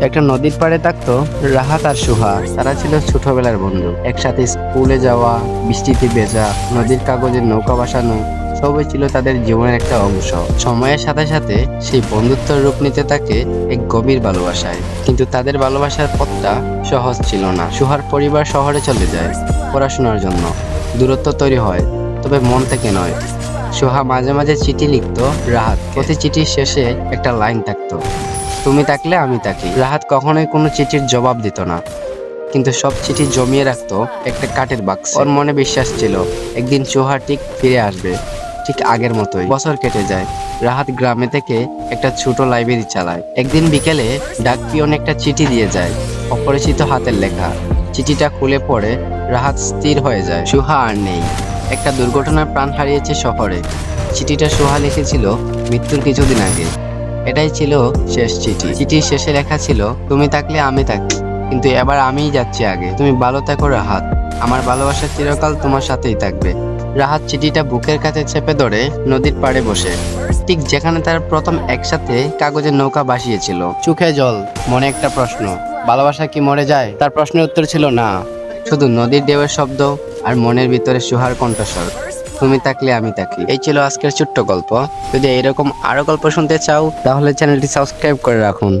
একটা নদীর পাড়ে থাকতো রাহাত আর সুহা। তারা ছিল ছোটবেলার বন্ধু। একসাথে স্কুলে যাওয়া, বৃষ্টিতে ভেজা, নদীর কাগজে নৌকা বাসানো, সবই ছিল তাদের জীবনের একটা অংশ। সময়ের সাথে সাথে সেই বন্ধুত্ব রূপ নিতে থাকে এক গভীর ভালোবাসায়। কিন্তু তাদের ভালোবাসার পথটা সহজ ছিল না। সুহার পরিবার শহরে চলে যায় পড়াশোনার জন্য। দূরত্ব তৈরি হয়, তবে মন থেকে নয়। সোহা মাঝে মাঝে চিঠি লিখতো রাহাত প্রতি চিঠির শেষে একটা লাইন থাকতো। তুমি থাকলে আমি থাকি। রাহাত কখনোই কোনো চিঠির জবাব দিত না। কিন্তু সব চিঠি জমিয়ে রাখতো একটা কাঠের বাক্স। ওর মনে বিশ্বাস ছিল, একদিন সোহা ঠিক ফিরে আসবে, ঠিক আগের মতোই। বছর কেটে যায়। রাহাত গ্রামে থেকে একটা ছোট লাইব্রেরি চালায়। একদিন বিকেলে ডাক পিয়ন একটা চিঠি দিয়ে যায়, অপরিচিত হাতের লেখা। চিঠিটা খুলে পড়ে, রাহাত স্থির হয়ে যায়। সুহা আর নেই। একটা দুর্ঘটনায় প্রাণ হারিয়েছে শহরে। চিঠিটা সুহা লিখেছিল মৃত্যুর কিছুদিন আগে। এটাই ছিল শেষ চিঠি। চিঠির শেষে লেখা ছিল, তুমি থাকলে আমি থাকি কিন্তু এবার আমিই যাচ্ছি আগে। তুমি ভালো থাকো, রাহাত। আমার ভালোবাসা চিরকাল তোমার সাথেই থাকবে। রাহাত চিঠিটা বুকের কাছে চেপে ধরে নদীর পাড়ে বসে। ঠিক যেখানে তার প্রথম একসাথে কাগজের নৌকা ভাসিয়েছিল। চোখে জল, মনে একটা প্রশ্ন, ভালোবাসা কি মরে যায়? তার প্রশ্নের উত্তর ছিল না। শুধু নদীর ঢেউয়ের শব্দ আর মনের ভিতরে সুহার কণ্ঠস্বর। তুমি থাকলে আমি থাকি। এই ছিল আজকের ছোট্ট গল্প। যদি এরকম আরও গল্প শুনতে চাও, তাহলে চ্যানেলটি সাবস্ক্রাইব করে রাখুন।